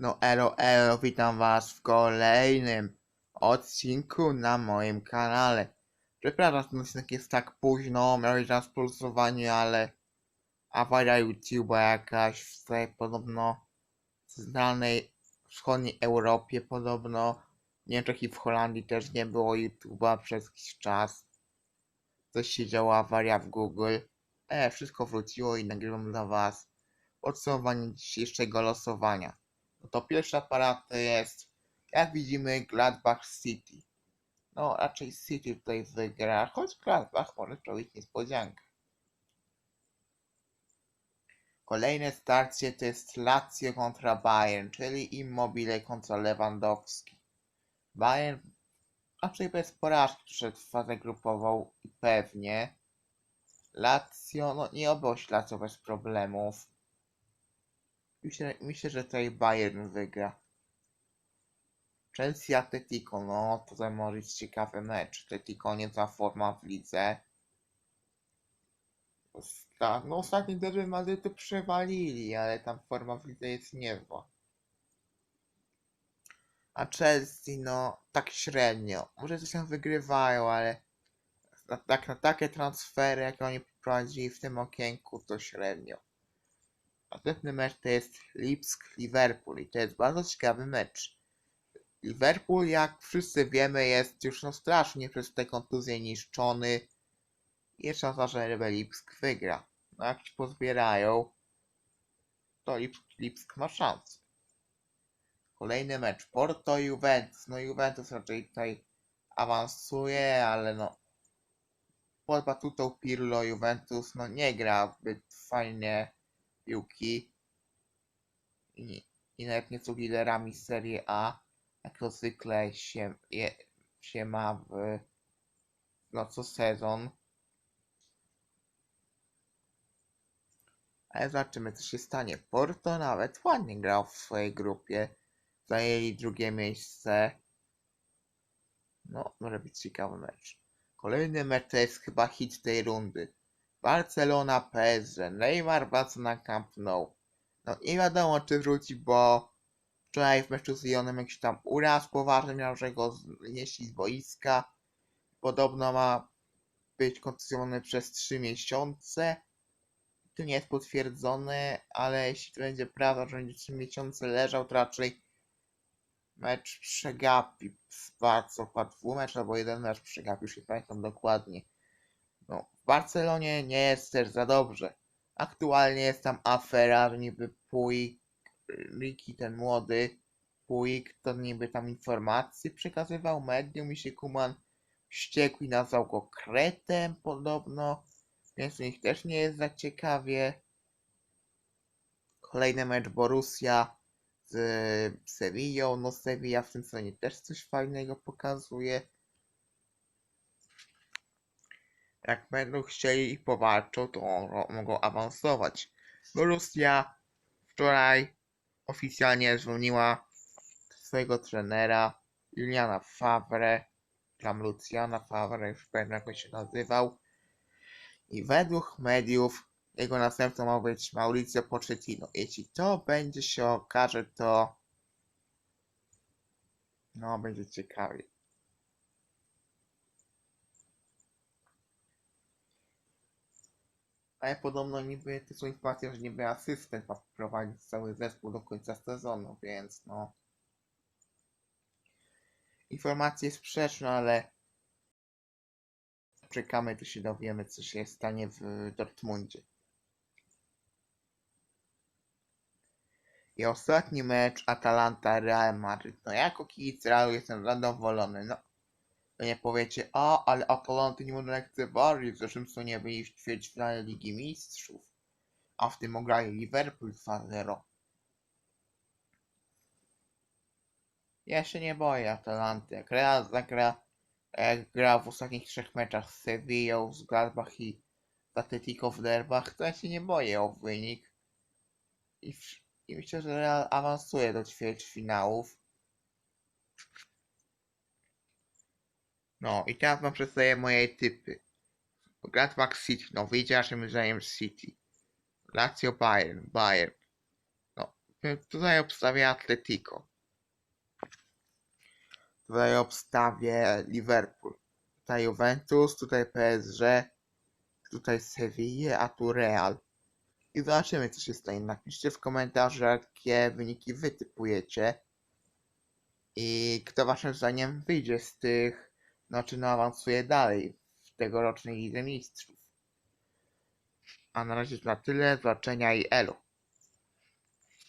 No elo elo, witam was w kolejnym odcinku na moim kanale. Przepraszam, ten odcinek jest tak późno, miał być na spulsowaniu, ale awaria YouTube'a jakaś w tej podobno znanej wschodniej Europie podobno. W Niemczech i w Holandii też nie było YouTube'a przez jakiś czas. Coś się działo, awaria w Google. E, wszystko wróciło i nagrywam dla was podsumowanie dzisiejszego losowania. No to pierwszy aparat to jest, jak widzimy, Gladbach City. No, raczej City tutaj wygra, choć Gladbach może zrobić niespodziankę. Kolejne starcie to jest Lazio kontra Bayern, czyli Immobile kontra Lewandowski. Bayern raczej bez porażki przed fazę grupową i pewnie. Lazio, no nie obyło się Lazio bez problemów. Myślę, myślę, że tutaj Bayern wygra. Chelsea Atletico, no to może być ciekawy mecz. Atletico niezła forma w lidze. Osta- No ostatni derby Madrytu przewalili, ale tam forma w lidze jest niezła. A Chelsea, no tak średnio. Może coś tam wygrywają, ale na, tak, na takie transfery, jakie oni prowadzili w tym okienku, to średnio. Następny mecz to jest Lipsk-Liverpool i to jest bardzo ciekawy mecz. Liverpool, jak wszyscy wiemy, jest już no strasznie przez te kontuzje niszczony. Jest szansa, że Lipsk wygra. No jak się pozbierają, to Lipsk, Lipsk ma szansę. Kolejny mecz Porto-Juventus. No Juventus raczej tutaj awansuje, ale no pod batutą Pirlo Juventus no nie gra zbyt fajnie piłki i, i nawet nie są liderami Serie A, jak to zwykle się, je, się ma w no co sezon. Ale zobaczymy co się stanie. Porto nawet ładnie grał w swojej grupie. Zajęli drugie miejsce. No, może być ciekawy mecz. Kolejny mecz to jest chyba hit tej rundy. Barcelona PSG. Neymar wraca na Camp Nou. No nie wiadomo czy wróci, bo wczoraj w meczu z Lyonem jakiś tam uraz poważny miał, że go znieśli z boiska. Podobno ma być kontuzjowany przez 3 miesiące. To nie jest potwierdzone, ale jeśli to będzie prawda, że będzie 3 miesiące leżał, to raczej mecz przegapi. Bardzo chyba dwumecz albo jeden mecz przegapi, już nie pamiętam dokładnie. No, w Barcelonie nie jest też za dobrze. Aktualnie jest tam afera, że niby Puig, Ricky ten młody, Puig, to niby tam informacje przekazywał medium i się Kuman wściekł i nazwał go kretem podobno, więc u nich też nie jest za ciekawie. Kolejny mecz Borussia z Sevillą, no Sevilla w tym sezonie też coś fajnego pokazuje. Jak będą chcieli i powalczą, to mogą- awansować. Borussia wczoraj oficjalnie zwolniła swojego trenera Juliana Favre, tam Luciana Favre, już pamiętam jak on się nazywał. I według mediów jego następcą ma być Mauricio Pochettino. Jeśli to będzie się okaże, to no będzie ciekawie. Ale podobno niby są informacje, że niby asystent ma prowadzić cały zespół do końca sezonu, więc no. Informacje sprzeczne, ale czekamy, to się dowiemy, co się stanie w Dortmundzie. I ostatni mecz Atalanta-Real Madrid. No jako kibic Realu jestem zadowolony. No, nie powiecie, a ale Atalanty nie można lekceważyć. W zeszłym sezonie byli w ćwierćfinale Ligi Mistrzów. A w tym ograli Liverpool 2-0. Ja się nie boję Atalanty. Jak Real zagra, jak gra w ostatnich trzech meczach z Sevillą, z Gladbach i z Atletico w derbach, to ja się nie boję o wynik. I, w, i myślę, że Real awansuje do ćwierćfinałów. No i teraz wam przedstawię moje typy. Gladbach City, no wyjdzie zdaniem City. Lazio Bayern, Bayern. No, tutaj obstawię Atletico. Tutaj obstawię Liverpool. Tutaj Juventus, tutaj PSG, tutaj Sevilla, a tu Real. I zobaczymy, co się stanie. Napiszcie w komentarzu, jakie wyniki wy typujecie. I kto waszym zdaniem wyjdzie z tych, znaczy no awansuje dalej w tegorocznej Lidze Mistrzów. A na razie to na tyle. Zobaczenia i elo.